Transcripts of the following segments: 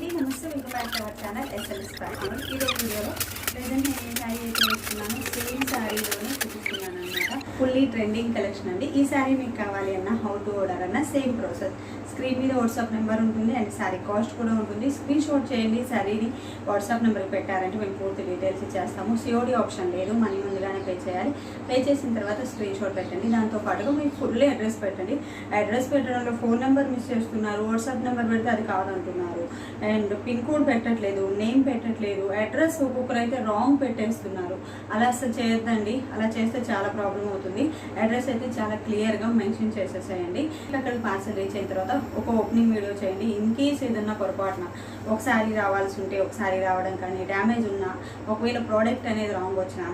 అండి నమస్తే welcome back to our channel SLS fashion ఈరోజు వీడియోలో. ప్రజెంట్ నేను ఏ శారీ అయితే వేసుకున్నాను సేమ్ శారీలోనే చూపిస్తున్నాను అనమాట ఫుల్లీ ట్రెండింగ్ కలెక్షన్ అండి. ఈ శారీ మీకు కావాలి అన్న హౌ టు ఆర్డర్ అన్న సేమ్ ప్రాసెస్ స్క్రీన్ మీద వాట్సాప్ నెంబర్ ఉంటుంది అండ్ శారీ కాస్ట్ కూడా ఉంటుంది. స్క్రీన్ షాట్ చేయండి శారీని వాట్సాప్ నెంబర్కి పెట్టారంటే మేము పూర్తి డీటెయిల్స్ ఇచ్చేస్తాము. సిఓడి ఆప్షన్ లేదు మనీ ముందుగానే పే చేయాలి. పే చేసిన తర్వాత స్క్రీన్ షాట్ పెట్టండి. దాంతో పాటుగా మీకు ఫుల్ అడ్రస్ పెట్టండి. అడ్రస్ పెట్టడంలో ఫోన్ నెంబర్ మిస్ చేస్తున్నారు వాట్సాప్ నెంబర్ పెడితే అది కాదంటున్నారు. అండ్ పిన్ కోడ్ పెట్టట్లేదు నేమ్ పెట్టట్లేదు అడ్రస్ ఒక్కొక్కరు అయితే రాంగ్ పెట్టేస్తున్నారు. అలా అసలు చేయొద్దండి. అలా చేస్తే చాలా ప్రాబ్లం అవుతుంది. అడ్రస్ అయితే చాలా క్లియర్గా మెన్షన్ చేసేసేయండి. అక్కడ పార్సల్ రీచ్ అయిన తర్వాత ఒక ఓపెనింగ్ వీడియో చేయండి. ఇన్ కేస్ ఏదన్నా పొరపాటున ఒకసారి రావాల్సి ఉంటే ఒకసారి రావడం కానీ డ్యామేజ్ ఉన్నా ఒకవేళ ప్రోడక్ట్ అనేది రాంగ్ వచ్చినా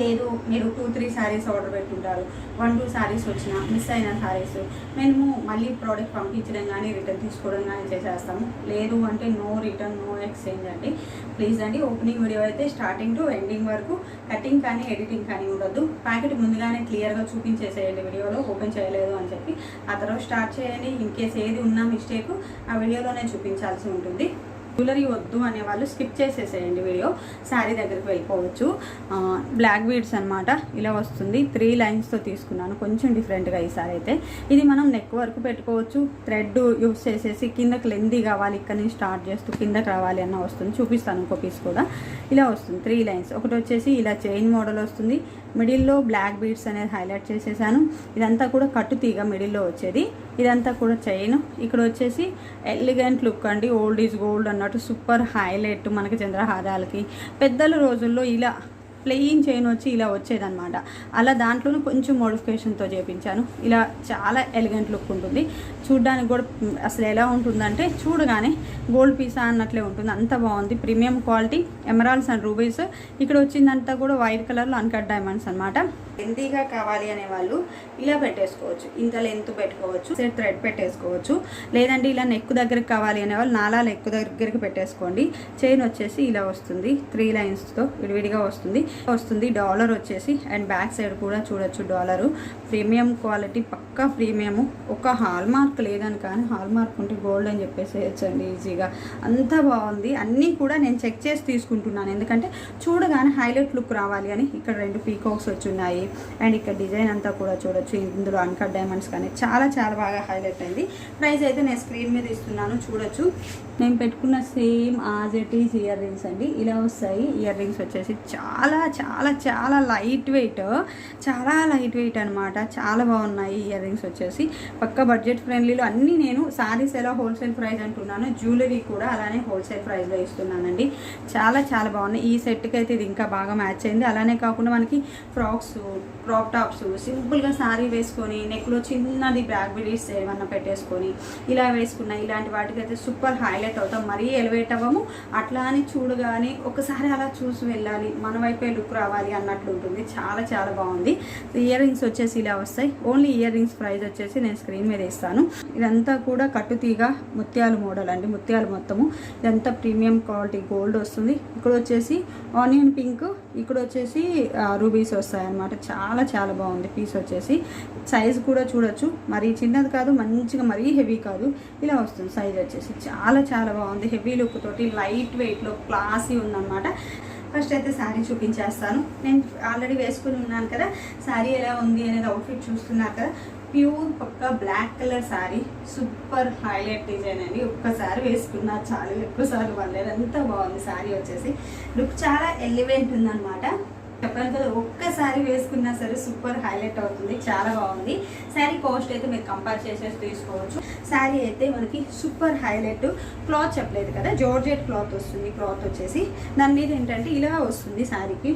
లేదు మీరు టూ త్రీ శారీస్ ఆర్డర్ పెట్టుంటారు. వన్ టూ శారీస్ వచ్చిన మిస్ అయిన శారీస్ మేము మళ్ళీ ప్రోడక్ట్ పంపించడం కానీ రిటర్న్ తీసుకోవడం కానీ చేసేస్తాము. లేదు అంటే నో రిటర్న్ నో ఎక్స్చేంజ్ అండి. ప్లీజ్ అండి ఓపెనింగ్ వీడియో అయితే స్టార్టింగ్ టు ఎండింగ్ వరకు కటింగ్ కానీ ఎడిటింగ్ కానీ ఉండద్దు. ప్యాకెట్ ముందుగానే క్లియర్గా చూపించేసేయండి వీడియోలో ఓపెన్ చేయలేదు అని చెప్పి ఆ తర్వాత స్టార్ట్ చేయండి. ఇన్ కేస్ ఏది ఉన్నా మిస్టేక్ ఆ వీడియోలోనే చూపించాల్సి ఉంటుంది. జ్యువెలరీ వద్దు అనే వాళ్ళు స్కిప్ చేసేసేయండి వీడియో. శారీ దగ్గరికి వెళ్ళిపోవచ్చు. బ్లాక్ బీడ్స్ అనమాట ఇలా వస్తుంది. త్రీ లైన్స్తో తీసుకున్నాను. కొంచెం డిఫరెంట్గా ఈసారి అయితే. ఇది మనం నెక్ వరకు పెట్టుకోవచ్చు. థ్రెడ్ యూస్ చేసేసి కిందకి లెందీ కావాలి. ఇక్కడ నుంచి స్టార్ట్ చేస్తూ కిందకి రావాలి అన్న వస్తుంది. చూపిస్తాను ఇంకో పీస్ కూడా. ఇలా వస్తుంది. Three lines. ఒకటి వచ్చేసి ఇలా చైన్ మోడల్ వస్తుంది. మిడిల్లో బ్లాక్ బీడ్స్ అనేది హైలైట్ చేసేసాను. ఇదంతా కూడా కట్టు తీగ మిడిల్లో వచ్చేది. ఇదంతా కూడా చైన్. ఇక్కడ వచ్చేసి ఎలిగెంట్ లుక్ అండి. ఓల్డ్ ఈజ్ గోల్డ్ అన్నట్టు సూపర్ హైలైట్ మనకి చంద్రహారాలకి. పెద్దల రోజుల్లో ఇలా ప్లెయిన్ చైన్ వచ్చి ఇలా వచ్చేదనమాట అలా దాంట్లోనూ కొంచెం మోడిఫికేషన్తో చేపించాను. ఇలా చాలా ఎలిగెంట్ లుక్ ఉంటుంది. చూడ్డానికి కూడా అసలు ఎలా ఉంటుందంటే చూడగానే గోల్డ్ పీసా అన్నట్లే ఉంటుంది. అంత బాగుంది. Premium quality emeralds and rubies. ఇక్కడ వచ్చిందంతా కూడా వైట్ కలర్లో అన్కట్ డైమండ్స్ అనమాట లెంతీగా కావాలి అనే వాళ్ళు ఇలా పెట్టేసుకోవచ్చు. ఇంత లెంత్ పెట్టుకోవచ్చు సెట్ థ్రెడ్ పెట్టేసుకోవచ్చు. లేదంటే ఇలా నెక్ దగ్గరికి కావాలి అనే వాళ్ళు నాలా నెక్ దగ్గరికి పెట్టేసుకోండి. చైన్ వచ్చేసి ఇలా వస్తుంది. త్రీ లైన్స్తో విడివిడిగా వస్తుంది. వస్తుంది. డాలర్ వచ్చేసి అండ్ బ్యాక్ సైడ్ కూడా చూడొచ్చు డాలరు. ప్రీమియం క్వాలిటీ పక్కా ప్రీమియం ఒక హాల్ మార్క్ లేదని కానీ హాల్ మార్క్ ఉంటే గోల్డ్ అని చెప్పేసి వేయచ్చండి ఈజీగా. అంత బాగుంది. అన్నీ కూడా నేను చెక్ చేసి తీసుకుంటున్నాను. ఎందుకంటే చూడగానే హైలైట్ లుక్ రావాలి అని ఇక్కడ రెండు పీకాక్స్ వచ్చి ఉన్నాయి. అండ్ ఇక్కడ డిజైన్ అంతా కూడా చూడొచ్చు. ఇందులో అన్కట్ డైమండ్స్ కానీ చాలా చాలా బాగా హైలైట్ అయింది. ప్రైస్ అయితే నేను స్క్రీన్ మీద ఇస్తున్నాను చూడొచ్చు. నేను పెట్టుకున్న same as it is earrings అండి. ఇలా వస్తాయి. ఇయర్ రింగ్స్ వచ్చేసి చాలా చాలా చాలా లైట్ వెయిట్ చాలా లైట్ వెయిట్ అనమాట చాలా బాగున్నాయి ఇయర్ రింగ్స్ వచ్చేసి. పక్క బడ్జెట్ ఫ్రెండ్లీలో అన్నీ నేను సారీస్ ఎలా హోల్సేల్ ప్రైస్ అంటున్నాను జ్యువెలరీ కూడా అలానే హోల్సేల్ ప్రైస్లో ఇస్తున్నానండి. చాలా చాలా బాగున్నాయి. ఈ సెట్కి అయితే ఇది ఇంకా బాగా మ్యాచ్ అయింది. అలానే కాకుండా మనకి ఫ్రాక్స్ క్రాప్ టాప్స్ సింపుల్గా శారీ వేసుకొని నెక్లో చిన్నది బ్యాక్ బిలీస్ ఏమన్నా పెట్టేసుకొని ఇలా వేసుకున్న ఇలాంటి వాటికి అయితే సూపర్ హైలైట్ అవుతాం. మరీ ఎలివేట్ అవ్వము. అట్లా అని చూడగానే ఒకసారి అలా చూసి వెళ్ళాలి. మన వైపే లుక్ రావాలి అన్నట్లు ఉంటుంది. చాలా చాలా బాగుంది. ఇయర్ రింగ్స్ వచ్చేసి ఇలా వస్తాయి. ఓన్లీ ఇయర్ రింగ్స్ ప్రైస్ వచ్చేసి నేను స్క్రీన్ మీద ఇస్తాను. ఇదంతా కూడా కట్టుతీగ ముత్యాలు మోడల్ అండి. ముత్యాలు మొత్తము. ఇదంతా ప్రీమియం క్వాలిటీ గోల్డ్ వస్తుంది. ఇక్కడ వచ్చేసి ఆనియన్ పింక్ ఇక్కడ వచ్చేసి రూబీస్ వస్తాయన్నమాట. చాలా చాలా బాగుంది పీస్ వచ్చేసి. సైజ్ కూడా చూడొచ్చు. మరీ చిన్నది కాదు మంచిగా మరీ హెవీ కాదు. ఇలా వస్తుంది సైజ్ వచ్చేసి. చాలా చాలా బాగుంది. హెవీ లుక్ తోటి లైట్ వెయిట్లో క్లాసీ ఉందన్నమాట. ఫస్ట్ అయితే శారీ చూపించేస్తాను. నేను ఆల్రెడీ వేసుకుని ఉన్నాను కదా. శారీ ఎలా ఉంది అనేది అవుట్ఫిట్ చూస్తున్నారు కదా. ప్యూర్ పక్క black colour sari super highlight design అండి. ఒక్కసారి వేసుకున్నా చాలు ఎక్కువసార్లు పడలేదు. అంత బాగుంది శారీ వచ్చేసి. లుక్ చాలా ఎలివెంట్ ఉందన్నమాట. చెప్పాను కదా ఒక్కసారి వేసుకున్నా సరే సూపర్ హైలైట్ అవుతుంది చాలా బాగుంది. శారీ కాస్ట్ అయితే మీరు కంపేర్ చేసేసి తీసుకోవచ్చు. శారీ అయితే మనకి సూపర్ హైలైట్. క్లాత్ చెప్పలేదు కదా జార్జెట్ క్లాత్ వస్తుంది క్లాత్ వచ్చేసి. దాని మీద ఏంటంటే ఇలా వస్తుంది శారీకి.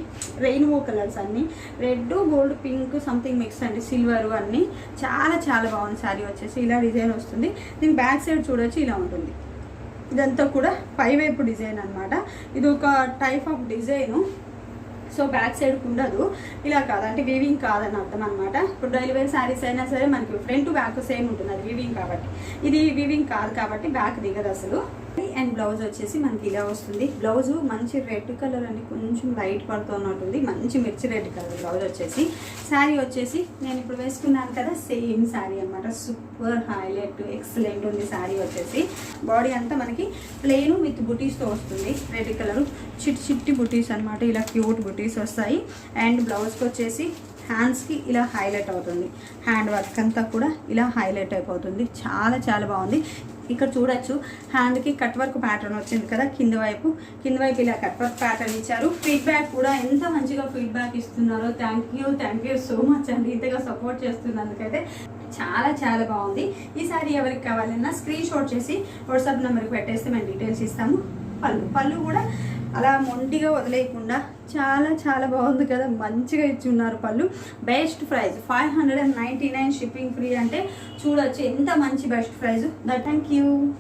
రెయిన్బో కలర్స్ అన్ని. Red gold pink something mix అండి సిల్వర్ అన్ని. చాలా చాలా బాగుంది శారీ వచ్చేసి. ఇలా డిజైన్ వస్తుంది. దీని బ్యాక్ సైడ్ చూడొచ్చు ఇలా ఉంటుంది. ఇదంతా కూడా పైవైపు డిజైన్ అన్నమాట. ఇది ఒక type of design so back side ఉండదు ఇలా కాదు. అంటే వీవింగ్ కాదని అర్థం అనమాట ఇప్పుడు డైలీ వేర్ శారీస్ అయినా సరే మనకి ఫ్రంట్ బ్యాక్ సేమ్ ఉంటుంది. అది వీవింగ్ కాబట్టి. ఇది వీవింగ్ కాదు కాబట్టి బ్యాక్ దిగదు అసలు. అండ్ బ్లౌజ్ వచ్చేసి మనకి ఇలా వస్తుంది. బ్లౌజ్ మంచి రెడ్ కలర్ అని కొంచెం లైట్ పడుతున్నట్టుంది మంచి మిర్చి రెడ్ కలర్ బ్లౌజ్ వచ్చేసి. శారీ వచ్చేసి నేను ఇప్పుడు వేసుకున్నాను కదా సేమ్ శారీ అనమాట సూపర్ హైలైట్ ఎక్సలెంట్ ఉంది శారీ వచ్చేసి. బాడీ అంతా మనకి ప్లెయిన్ విత్ బుటీస్తో వస్తుంది. రెడ్ కలర్ చిట్టి చిట్టి బుటీస్ అనమాట ఇలా క్యూట్ బుటీస్ వస్తాయి. అండ్ బ్లౌజ్కి వచ్చేసి హ్యాండ్స్కి ఇలా హైలైట్ అవుతుంది. హ్యాండ్ వర్క్ అంతా కూడా ఇలా హైలైట్ అయిపోతుంది. చాలా చాలా బాగుంది. ఇక్కడ చూడొచ్చు. హ్యాండ్కి కట్ వర్క్ ప్యాటర్న్ వచ్చింది కదా కింద వైపు. కింద వైపు ఇలా కట్ వర్క్ ప్యాటర్న్ ఇచ్చారు. ఫీడ్బ్యాక్ కూడా ఎంత మంచిగా ఫీడ్బ్యాక్ ఇస్తున్నారో thank you thank you so much అండి. ఇంతగా సపోర్ట్ చేస్తున్నందుకైతే చాలా చాలా బాగుంది. ఈసారి ఎవరికి కావాలన్నా స్క్రీన్ షాట్ చేసి వాట్సాప్ నెంబర్కి పెట్టేస్తే మేము డీటెయిల్స్ ఇస్తాము. పళ్ళు పళ్ళు కూడా అలా మొండిగా వదిలేయకుండా చాలా చాలా బాగుంది కదా. మంచిగా ఇచ్చి ఉన్నారు పళ్ళు. Best price five hundred and ninety nine shipping free అంటే చూడొచ్చు. ఎంత మంచి best price that thank you.